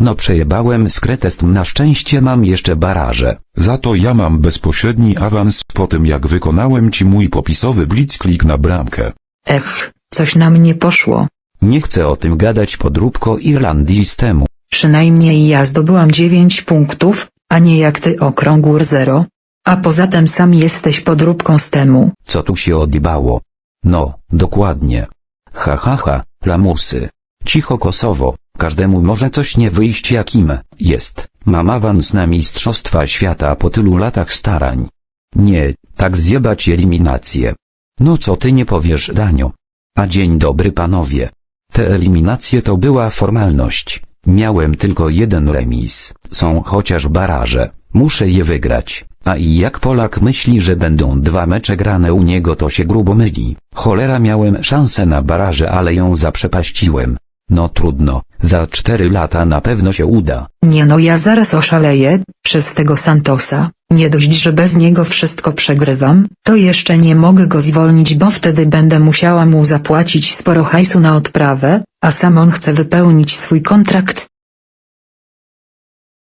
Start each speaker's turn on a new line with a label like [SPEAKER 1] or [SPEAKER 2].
[SPEAKER 1] No przejebałem skretest na szczęście mam jeszcze baraże.
[SPEAKER 2] Za to ja mam bezpośredni awans po tym jak wykonałem ci mój popisowy blitzklik na bramkę.
[SPEAKER 3] Ech, coś nam nie poszło.
[SPEAKER 1] Nie chcę o tym gadać podróbko Irlandii z temu.
[SPEAKER 3] Przynajmniej ja zdobyłam 9 punktów, a nie jak ty okrągły 0. A poza tym sam jesteś podróbką z temu.
[SPEAKER 1] Co tu się odjebało? No, dokładnie. Ha ha ha, lamusy. Cicho Kosowo, każdemu może coś nie wyjść jakim jest. Mam awans na Mistrzostwa Świata po tylu latach starań. Nie, tak zjebać eliminację. No co ty nie powiesz Danio? A dzień dobry panowie. Te eliminacje to była formalność. Miałem tylko jeden remis. Są chociaż baraże. Muszę je wygrać. A i jak Polak myśli, że będą dwa mecze grane u niego to się grubo myli. Cholera miałem szansę na baraże ale ją zaprzepaściłem. No trudno, za cztery lata na pewno się uda.
[SPEAKER 3] Nie no ja zaraz oszaleję, przez tego Santosa, nie dość że bez niego wszystko przegrywam, to jeszcze nie mogę go zwolnić bo wtedy będę musiała mu zapłacić sporo hajsu na odprawę, a sam on chce wypełnić swój kontrakt,